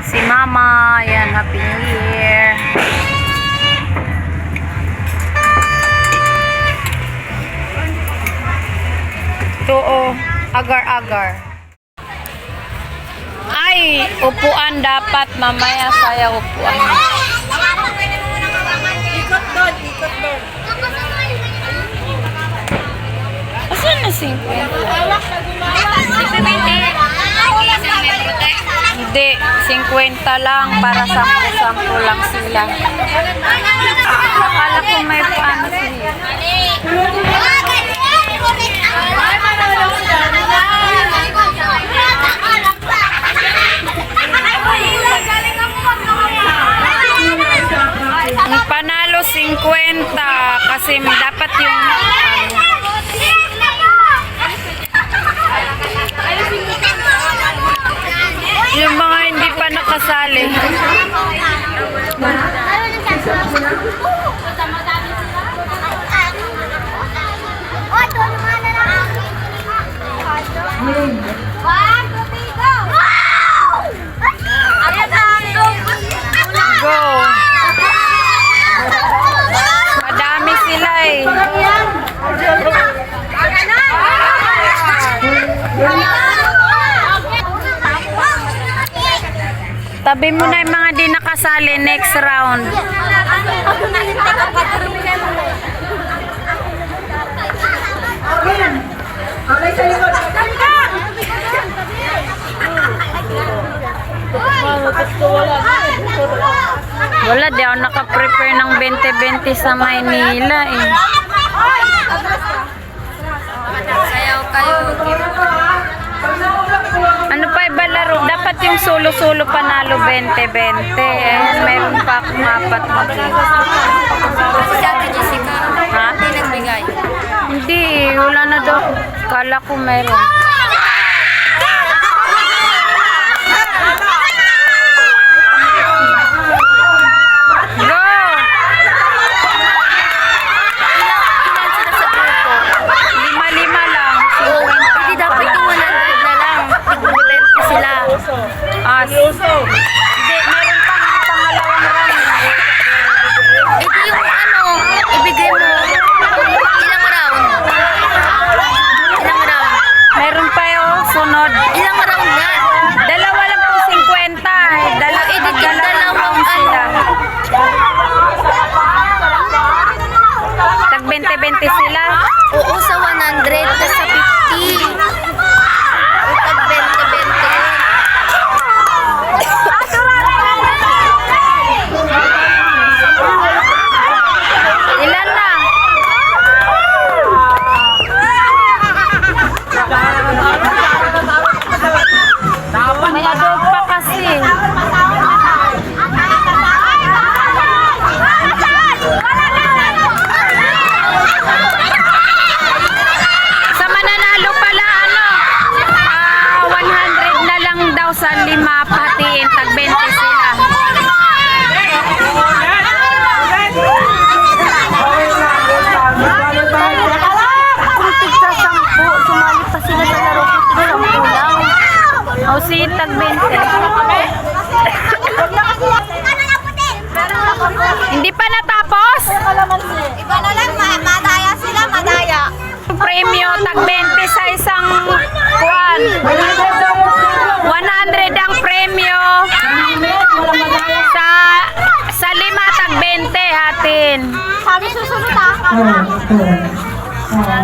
Si Mama. Ayan, Happy New Year. Ito oh, agar-agar. Ay, upuan dapat mamaya saya upuan. Ikot doon, ikot doon. Asan na 50? Hindi, 50 lang para sampu-sampu lang sila. Akala ko may paano sila. Ang panalo 50 kasi dapat yung ano, yung mga hindi pa nakasali. Tabi mo na yung mga di nakasali next round. Okay. Wala, di ako nakaprepare ng 20-20 sa Maynila eh. Solo-solo panalo 20-20. Eh, meron pa akong apat mag Si Ate Jessica, Ha? hindi nagbigay. Hindi, wala na daw. Kala ko meron.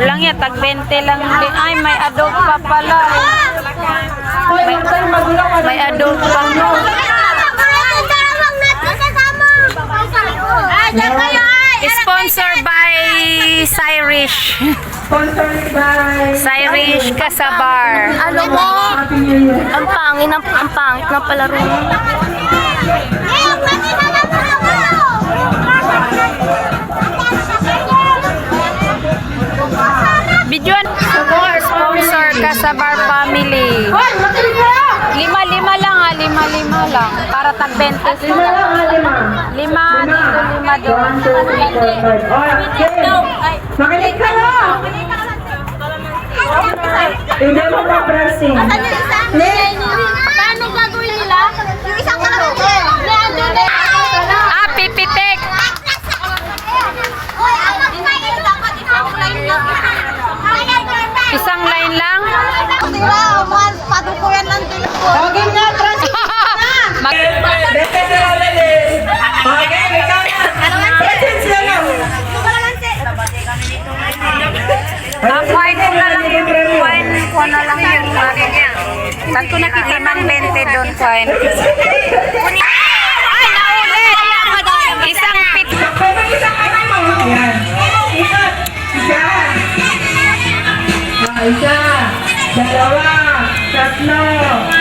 Walang yan, tag 20 lang din. Ay, may adult pa pala. May, may adult pa. Sponsor by Cyrish. Sponsored by Cyrish Kasabar. Alam mo, ang pangin, ang, ang pangit ng palaro sa Bar Family. Lima, lima lang ha. Lima, lima lang. Para tag 20. Lima lang ah, ha, lima. Lima, dito, lima doon. Oh. Makinig ka na! Hindi mo pa pressing. Paano ano gagawin nila? Yung isang kalabante. Ah, pipitek! Isang line lang? Diba? Tira, mahal, padukuyan ng telepon. Lagi nga, transfer na. Bete si Rolele. Bagay, ikaw na. Bete si Rolele. Ang point ko na lang yung point ko na lang yun. Lagi niya. Tanto na kita ng 20 doon point. Ay, naulit! Isang pit. Isang pit. Isang pit. Isang pit dalawa, tatlo,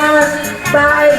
Bye.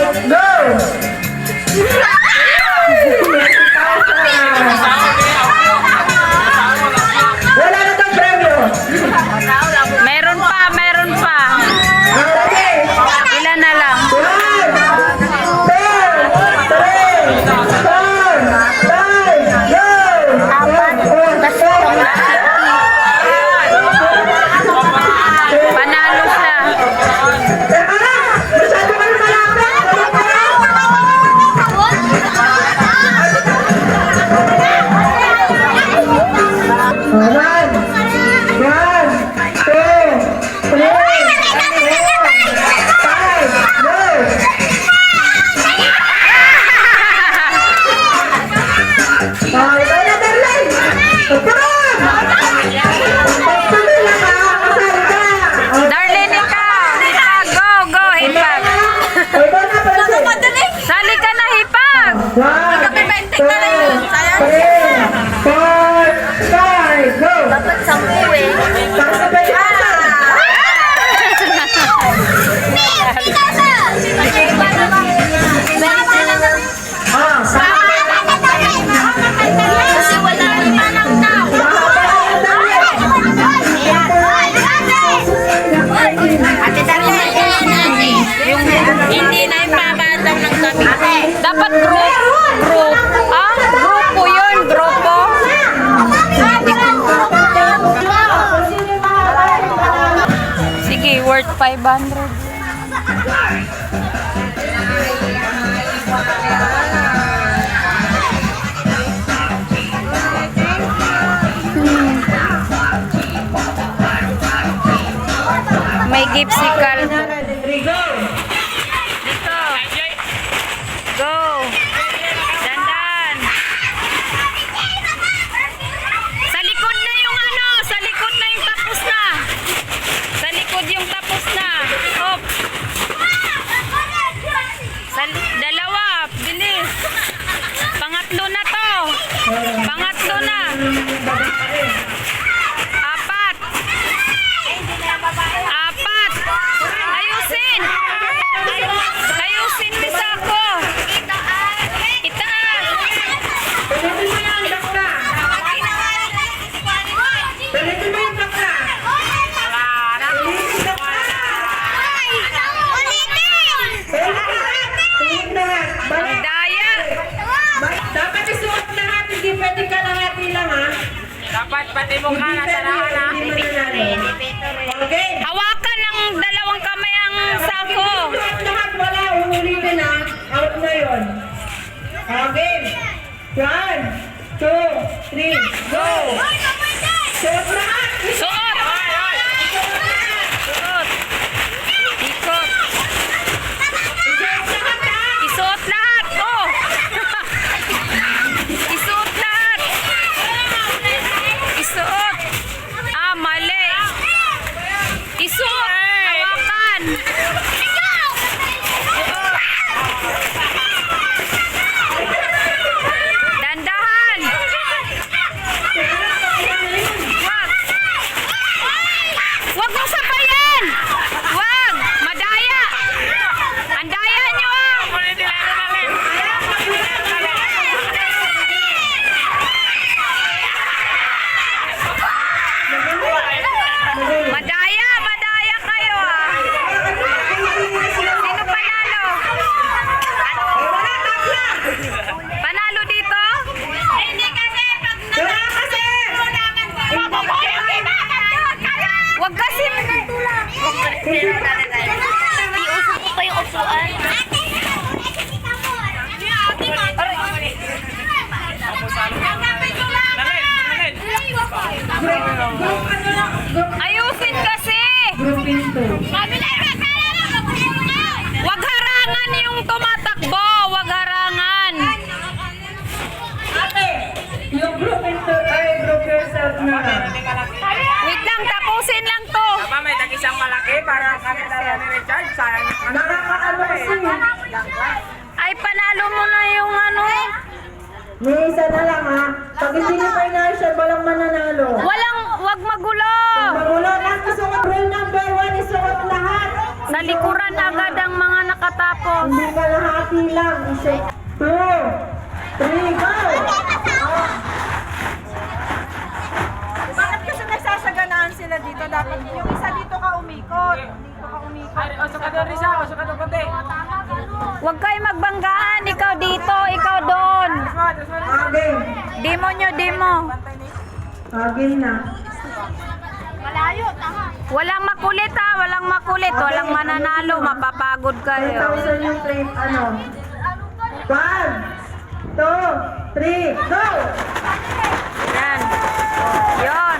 May gipsy kalbo. Sa lahat ha. Okay. Hawakan ng dalawang kamay ang sako. Lahat wala, uulitin na. Out na yun. Okay. One, two, three, go! Suot lahat! Suot! Suot! Ikot! Isuot lahat! Oh! Isuot lahat! Isuot! Ah, mali! Isuot! Hawakan! Dandahan! Wag! Wag mong sabayan! Wag! Madaya! Ang daya nyo ah! Madaya! Madaya kayo ah! Sino panalo? Panalo dito? Hindi kasi pag Wala kasi! Wag kasi Yung upuan. Ano ayusin kasi! Wag harangan yung tumatakbo! Wag harangan! Ate, yung group into, ay group yourself na. Wait lang, tapusin lang to! Aba, may tag-isang malaki para kami dala ni Richard. Sayang yung Nakakaano kasi. Ay, panalo mo na yung ano. May isa na lang ha. Pag hindi ni financial, walang mananalo. Walang, wag magulo! Magulo lang isuot. Rule number one, isuot lahat. Sa likuran agad ang mga nakatapos. Hindi ka lahati lang. Isuot. Two, three, go! Sila dito? Dapat yung isa dito ka umikot. Dito ka umikot. Oso ka doon, Risa. Oso ka doon, konti. Wag kayo magbanggaan. Ikaw dito, ikaw doon. Again. Demo nyo, demo. Again na. Malayo, tama. Walang makulit ha, walang makulit. Walang mananalo, mapapagod kayo. 1,000 yung claim, ano? One, two, three, go! Yan. Yon.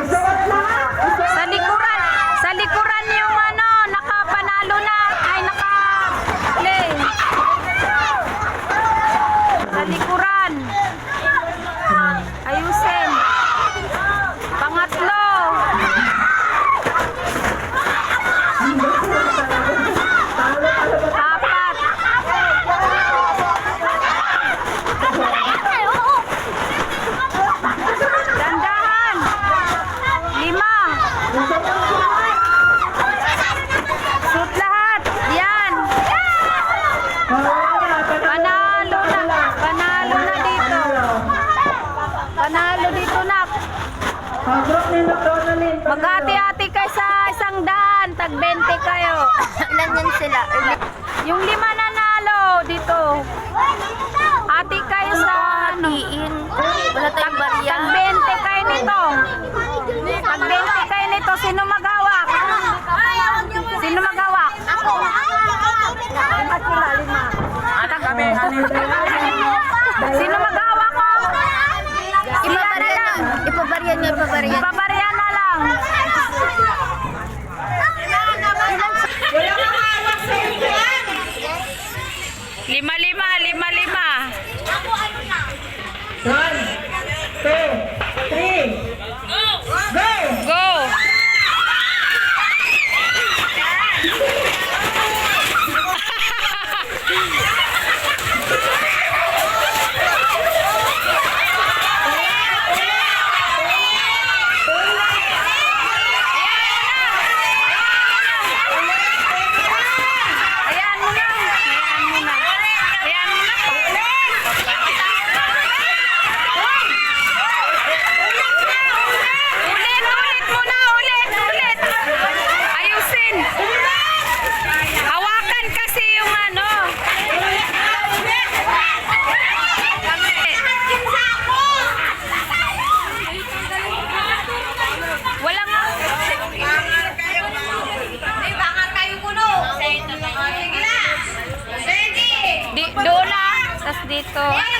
Isuot lahat! Isuot Sa likuran, sa likuran yung ano, nakapanalo na. Ay, naka-play. Sa likuran. Ayusin. Pangatlo. Apat. Dandahan. Lima. Shoot lahat. Yan. Panalo na. Panalo na dito. Panalo dito na. Pag-group ni Donalyn. Maghati-hati kayo sa isang daan. Tag 20 kayo. Ilan yan sila? Yung lima nanalo dito. Hati kayo sa ano. Hatiin. Wala tayong barya. Tag 20 kayo nito. Tag 20 kayo nito. Sino maghawak? Sino maghawak? Anak kami, anak. Sino maghawak ko? Ipabarya niya. Ipabarya niya. Ipabarya niya. Ipabarya na lang. Wala kang hawak sa upuan! Lima, lima, lima, lima. One, two, three, go! Go! tas dito.